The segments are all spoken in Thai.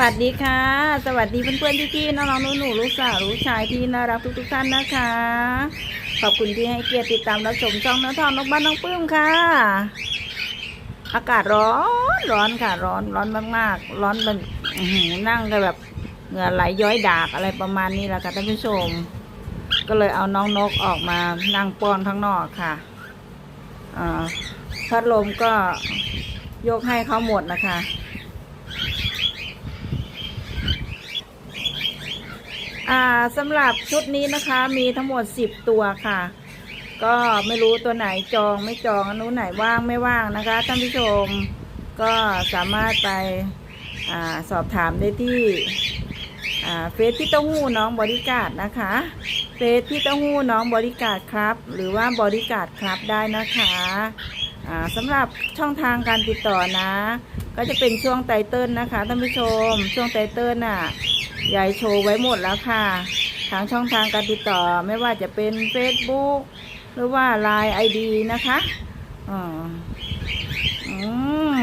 วัสดีค่ะ สวัสดีเพื่อนๆพี่ๆน้องๆหนูๆลูกสาวลูกชายที่น่ารักทุกๆท่านนะคะ ขอบคุณที่ให้เกียรติติดตามรับชมช่องน้าทองนกบ้านน้องปื้มค่ะ อากาศร้อนร้อนค่ะ ร้อนร้อนมากๆ ร้อนแบบนั่งกันแบบเหงื่อไหลย้อยดากอะไรประมาณนี้แหละค่ะท่านผู้ชม ก็เลยเอาน้องนกออกมานั่งป้อนข้างนอกค่ะอ่าพัดลมก็ยกให้เขาหมดนะคะ อ่าสำหรับชุดนี้นะคะมีทั้งหมด 10 ตัวค่ะ ก็ไม่รู้ตัวไหนจองไม่จองอันนู้นไหนว่างไม่ว่างนะคะท่านผู้ชมก็สามารถไปอสอบถามได้ที่เฟซพี่เต้าหู้น้องบริการนะคะเฟซพี่เต้าหู้น้องบริการครับ หรือว่าบริการครับได้นะคะสำหรับช่องทางการติดต่อนะ ก็จะเป็นช่วงไตเติลนะคะท่านผู้ชม ช่วงไตเติลน่ะ ยายโชว์ไว้หมดแล้วค่ะทางช่องทางการติดต่อไม่ว่าจะเป็น Facebook หรือว่า Line ID นะคะอ๋ออืม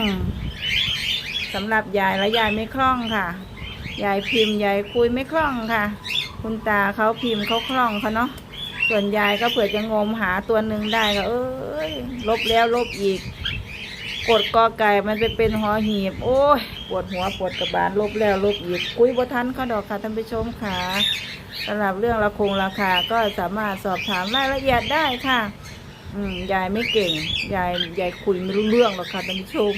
สำหรับยายและยายไม่คล่องค่ะ ยายพิมพ์ยายคุยไม่คล่องค่ะ คุณตาเขาพิมพ์เขาคล่องเขาเนาะส่วนยายก็เผื่อจะงมหาตัวหนึ่งได้ก็เอ้ยลบแล้วลบอีก กดกอไก่มันไปเป็นหอหีบ โอ้ย ปวดหัวปวดกระบาลลบแล้วลบอีกคุยบ่ทันเขาดอกค่ะท่านผู้ชมค่ะสำหรับเรื่องราคงราคาก็สามารถสอบถามรายละเอียดได้ค่ะ อืมยายไม่เก่งยายยายคุยไม่รู้เรื่องหรอกค่ะท่านผู้ชม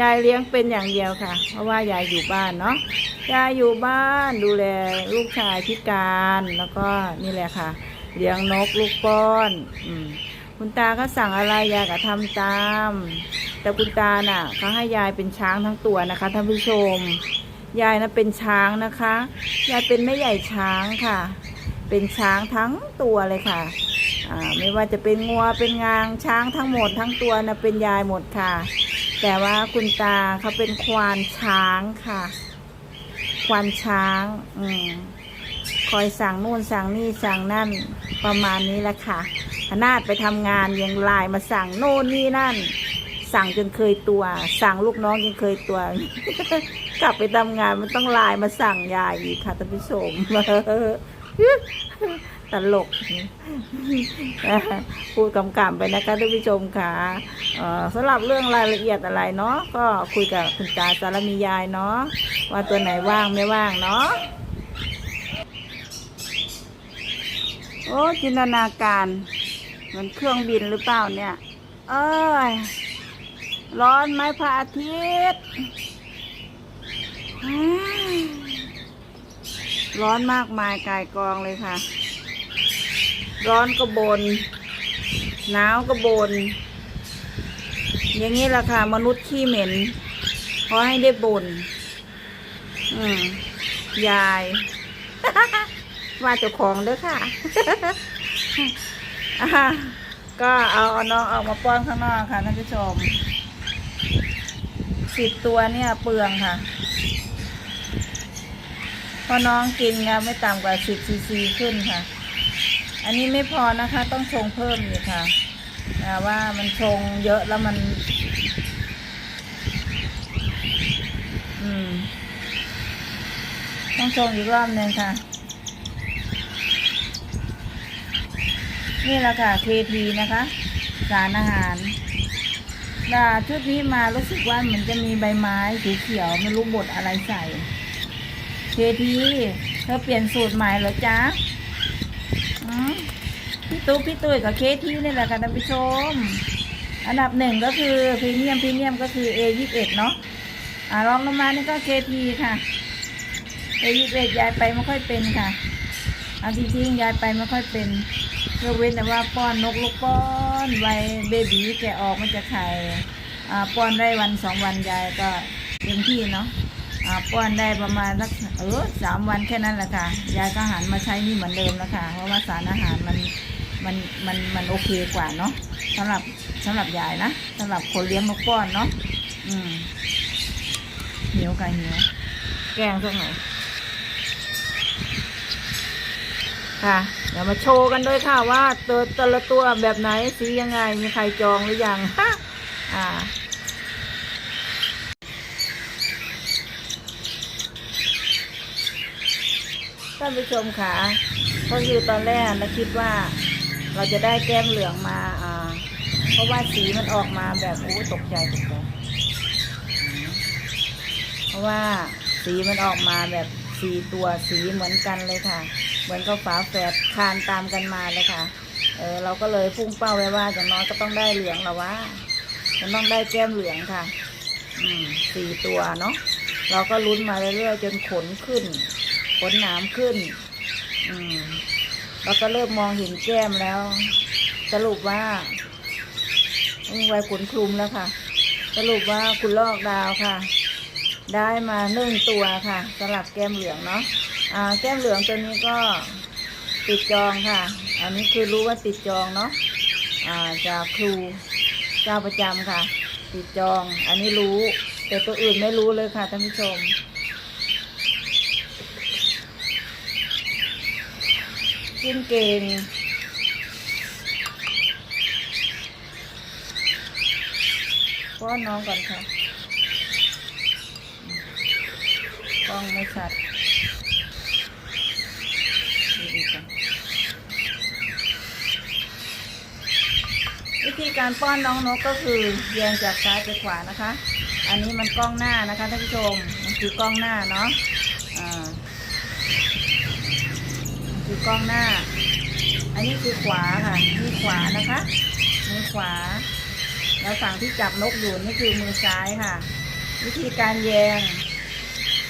ยายเลี้ยงเป็นอย่างเดียวค่ะ เพราะว่ายายอยู่บ้านเนาะยายอยู่บ้านดูแลลูกชายพิการแล้วก็นี่แหละค่ะ เลี้ยงนกลูกป้อน อืม คุณตาก็สั่งอะไรยายก็ทำตาม แต่คุณตาน่ะเขาให้ยายเป็นช้างทั้งตัวนะคะท่านผู้ชม ยายนะเป็นช้างนะคะ ยายเป็นแม่ใหญ่ช้างค่ะ เป็นช้างทั้งตัวเลยค่ะไม่ว่าจะเป็นงัวเป็นงางช้างทั้งหมดทั้งตัวนะเป็นยายหมดค่ะ แต่ว่าคุณตาเขาเป็นควานช้างค่ะ ควานช้างอืมคอยสั่งนู่นสั่งนี่สั่งนั่นประมาณนี้แหละค่ะ ขนาดไปทำงานยังไลน์มาสั่งโน่นนี่นั่น สั่งจนเคยตัว สั่งลูกน้องยังเคยตัว กลับไปทำงานมันต้องไลน์มาสั่งยายอีกค่ะท่านผู้ชมตลกพูดกำกับไปนะคะท่านผู้ชมค่ะเอ่อสำหรับเรื่องรายละเอียดอะไรเนาะก็คุยกับคุณตาสารมียายเนาะว่าตัวไหนว่างไม่ว่างเนาะโอ้จินตนาการ เหมันเครื่องบินหรือเปล่าเนี่ย เอ้ย ร้อนไหมพระอาทิตย์อ้ายร้อนมากมายกายกองเลยค่ะ ร้อนก็บน หนาวก็บน อย่างนี้แหละค่ะ มนุษย์ขี้เหม็นขอให้ได้บน อืมยายว่าเจ้าของเด้อค่ะอ่า ก็เอาน้องออกมาป้อนข้างนอกค่ะท่านผู้ชมสิบตัวเนี่ยเปลืองค่ะเพอน้องกินค่ะไม่ต่ำกว่าสิบซีซีขึ้นค่ะ อันนี้ไม่พอนะคะ ต้องชงเพิ่มอีกค่ะว่ามันชงเยอะแล้วมัน อืม ต้องชงอีกรอบหนึ่งค่ะ นี่แหละค่ะเคทีนะคะ สารอาหารดาชุดนี้มารู้สึกว่าเหมือนจะมีใบไม้สีเขียวไม่รู้บดอะไรใส่เคทีเธอเปลี่ยนสูตรใหม่เหรอจ๊ะพี่ตุ๊กพี่ตุ้ยกับเคทีนี่แหละค่ะท่านผู้ชม อันดับหนึ่งก็คือพรีเมียมพรีเมียมก็คือ A ยี่สิบเอ็ดเนาะอ่ารองลงมานี่ก็เคทีค่ะ A ยี่สิบเอ็ดยายไปไม่ค่อยเป็นค่ะเอาจริงๆยายไปไม่ค่อยเป็น ยกเว้นแต่ว่าป้อนนกลูกป้อนไวเบบีแกะออกมันจะไข่ป้อนได้วันสองวันยายก็เต็มที่เนาะป้อนได้ประมาณสักเออสามวันแค่นั้นแหละค่ะ ยายก็หันมาใช้นี่เหมือนเดิมแล้วค่ะ เพราะว่าสารอาหารมันมันมันมันโอเคกว่าเนาะสำหรับสำหรับยายนะสำหรับคนเลี้ยงนกป้อนเนาะอืมเหนียวกันเหนียวแกงสักหนอย ค่ะ เดี๋ยวมาโชว์กันด้วยค่ะว่าตัวแต่ละตัวแบบไหนสียังไงมีใครจองหรือยังอ่าท่านผู้ชมค่ะก็คือตอนแรกเราคิดว่า เราจะได้แก้มเหลืองมาอ่า เพราะว่าสีมันออกมาแบบโอ้ตกใจตกใจเพราะว่าสีมันออกมาแบบ สีตัวสีเหมือนกันเลยค่ะ เหมือนกับฝาแฝดคานตามกันมาเลยค่ะ เออเราก็เลยพุ่งเป้าไว้ว่าอย่างน้อยก็ต้องได้เหลืองแล้วว่าจะต้องได้แก้มเหลืองค่ะ อืมสี่ตัวเนาะเราก็ลุ้นมาเรื่อยๆจนขนขึ้น ขนหนามขึ้น อืมเราก็เริ่มมองเห็นแก้มแล้ว สรุปว่ามีไว้ขนคลุมแล้วค่ะ สรุปว่าคุณลอกดาวค่ะ ได้มาหนึ่งตัวค่ะสำหรับแก้มเหลืองเนาะอ่าแก้มเหลืองตัวนี้ก็ติดจองค่ะ อันนี้คือรู้ว่าติดจองเนาะอ่าจากครูเจ้าประจำค่ะ ติดจอง อันนี้รู้ แต่ตัวอื่นไม่รู้เลยค่ะท่านผู้ชมกินเก่งป้อนน้องก่อนค่ะ กล้องไม่ชัดวิธีการป้อนน้องนกก็คือแยงจากซ้ายไปขวานะคะ อันนี้มันกล้องหน้านะคะท่านผู้ชม มันคือกล้องหน้าเนาะอ่าคือกล้องหน้า อันนี้คือขวาค่ะนี่ขวานะคะมือขวา แล้วฝั่งที่จับนกอยู่นี่คือมือซ้ายค่ะ วิธีการแยง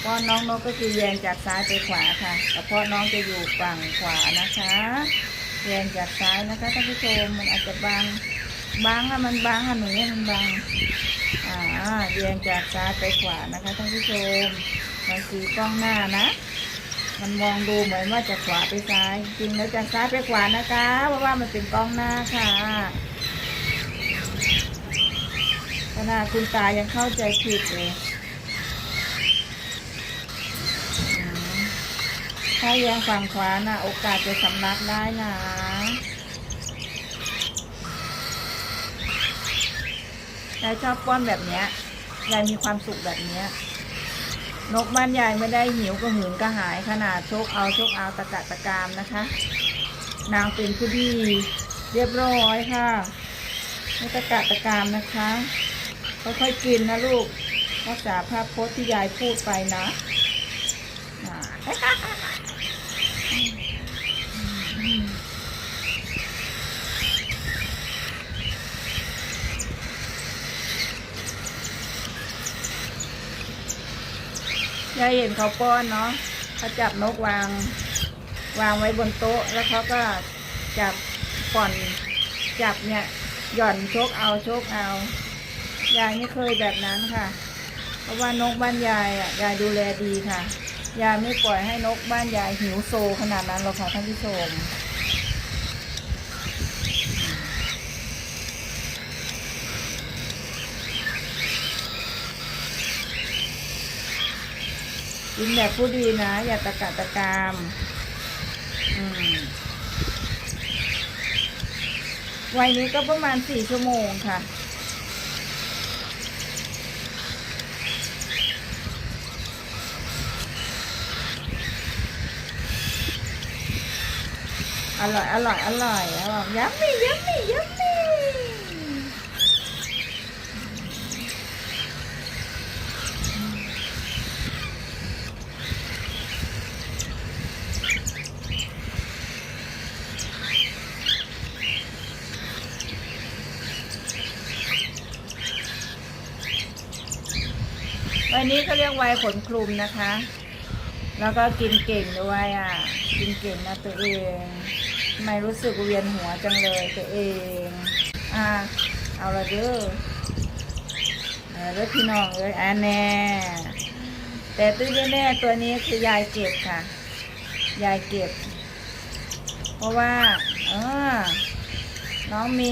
ป้อน้องนกก็คือแยงจากซ้ายไปขวาค่ะแต่เพาะน้องจะอยู่ฝั่งขวานะคะแยงจากซ้ายนะคะท่านผู้ชมมันอาจจะบางบางอะมันบางอะหนูเนี่ยมันบางอ่าแยงจากซ้ายไปขวานะคะท่านผู้ชมมันคือกล้องหน้านะมันมองดูเหมือนว่าจะขวาไปซ้าย จริงแล้วจากซ้ายไปขวานะคะ เพราะว่ามันเป็นกล้องหน้าค่ะขนาดคุณตายังเข้าใจผิดเลยอืม ถ้าแยงฝั่งขวาน่ะ โอกาสจะสำลักได้นะ ยายชอบป้อนแบบเนี้ย ยายมีความสุขแบบเนี้ย นกบ้านยายไม่ได้หิวกระหืนกระหายขนาดโชกเอาโชกเอาตะกะตะกามนะคะ นางเป็นผู้ดีเรียบร้อยค่ะไม่ตะกะตะกามนะคะ ค่อยๆกินนะลูกรักษาภาพพจน์ที่ยายพูดไปนะอ่า ยายเห็นเขาป้อนเนาะเขาจับนกวาง วางไว้บนโต๊ะ แล้วเขาก็จับผ่อน จับเนี่ย หย่อนชกเอาชกเอายายไม่เคยแบบนั้นค่ะ เพราะว่านกบ้านยายอะยายดูแลดีค่ะ ยายไม่ปล่อยให้นกบ้านยายหิวโซขนาดนั้นหรอกค่ะท่านผู้ชม กินแบบผู้ดีนะ อย่าตะกะตะกามวัยนี้ก็ประมาณสี่ชั่วโมงค่ะ อร่อยอร่อยอร่อยอร่อยยัมมี่ยัมมี่ยัมมี่วันนี้เขาเรียกไวยขนคลุมนะคะ แล้วก็กินเก่งด้วยอะ กินเก่งนะตัวเองไม่รู้สึกเวียนหัวจังเลยตัวเอง อะเอาละเด้อเอาละเด้อพี่น้องเอ้ยอันแน่แต่ตื้แน่ตัวนี้คือยายเก็บค่ะ ยายเก็บ เพราะว่า เออ น้องมี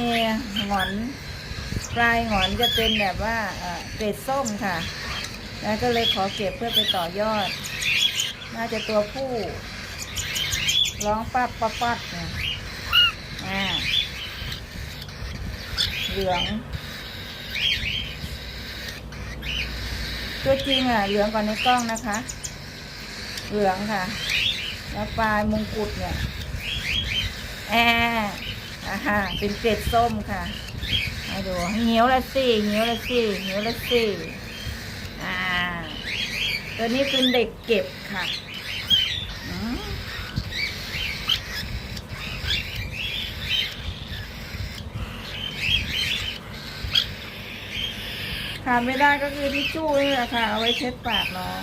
หงอน ปลายหงอนจะเป็นแบบว่าเออเกรดส้มค่ะ แล้วก็เลยขอเก็บเพื่อไปต่อยอด น่าจะตัวผู้ ร้องปั๊บปั๊บปั๊บเนี่ยอ่าเหลือง ตัวจริงอะ เหลืองกว่าในกล้องนะคะ เหลืองค่ะ แล้วปลายมงกุฎเนี่ยแอบอ่าฮะเป็นเกล็ดส้มค่ะมาดูเหี่ยวละสิเหี่ยวละสิเหี่ยวละสิอ่ ตัวนี้เป็นเด็กเก็บค่ะอืมขาดไม่ได้ก็คือทิชชู่นี่แหละค่ะ เอาไว้เช็ดปากน้อง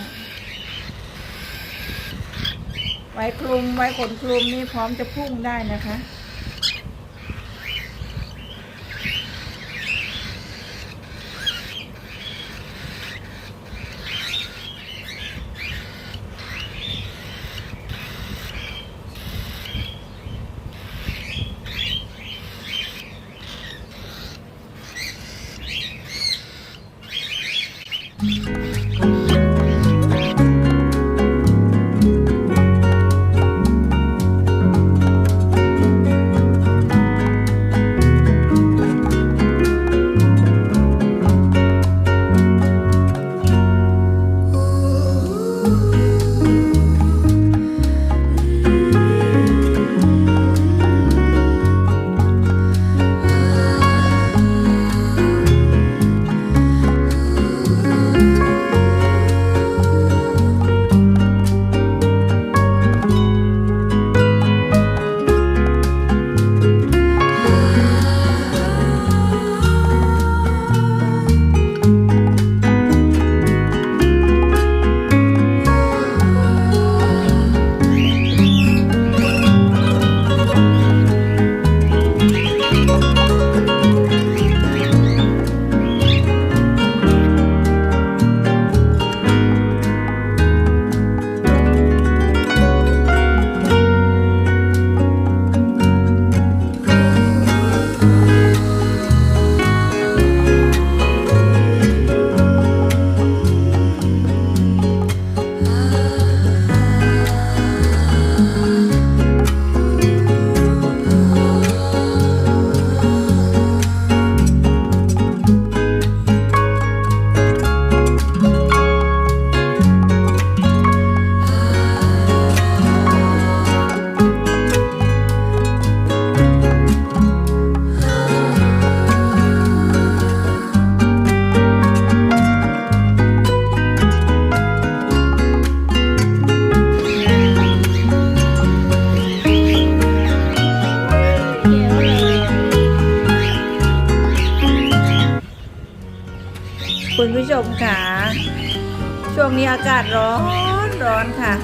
ไว้คลุมไว้ขนคลุมนี่พร้อมจะพุ่งได้นะคะ คุณผู้ชมค่ะ ช่วงนี้อากาศร้อนร้อนค่ะ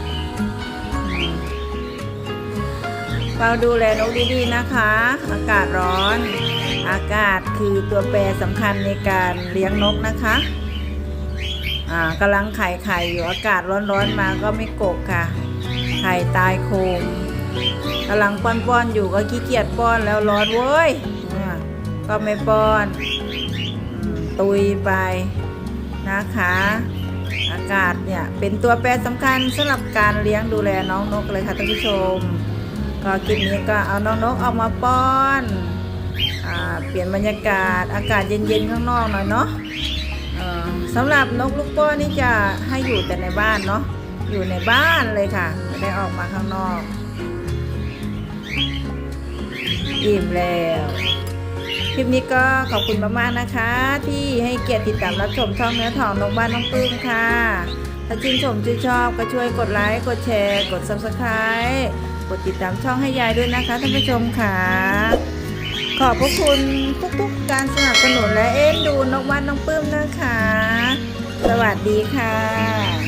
เฝ้าดูแลนกดีๆนะคะ อากาศร้อน อากาศคือตัวแปรสำคัญในการเลี้ยงนกนะคะอ่ากำลังไข่ไข่อยู่อากาศร้อนๆมาก็ไม่กบค่ะ ไข่ตายโคมกำลังป้อนๆอยู่ก็ขี้เกียจป้อนแล้วร้อนเว้ยก็ไม่ป้อน ตุยไป นะคะ อากาศเนี่ยเป็นตัวแปรสำคัญสำหรับการเลี้ยงดูแลน้องนกเลยค่ะท่านผู้ชม ก็คลิปนี้ก็เอาน้องนกออกมาป้อนอเปลี่ยนบรรยากาศอากาศเย็นๆข้างนอกหน่อยเนาะสำหรับนกลูกป้อนนี่จะให้อยู่แต่ในบ้านเนาะอยู่ในบ้านเลยค่ะ ไม่ได้ออกมาข้างนอก อิ่มแล้ว คลิปนี้ก็ขอบคุณมากๆนะคะ ที่ให้เกียรติติดตามรับชมช่องเนื้อทองนกบ้านน้องปื้มค่ะ ถ้าชื่นชมชื่นชอบก็ช่วยกดไลค์กดแชร์ กด subscribe กดติดตามช่องให้ยายด้วยนะคะท่านผู้ชมค่ะ ขอบพระคุณทุกๆการสนับสนุนและเอ็นดูนกบ้านน้องปื้มนะคะ สวัสดีค่ะ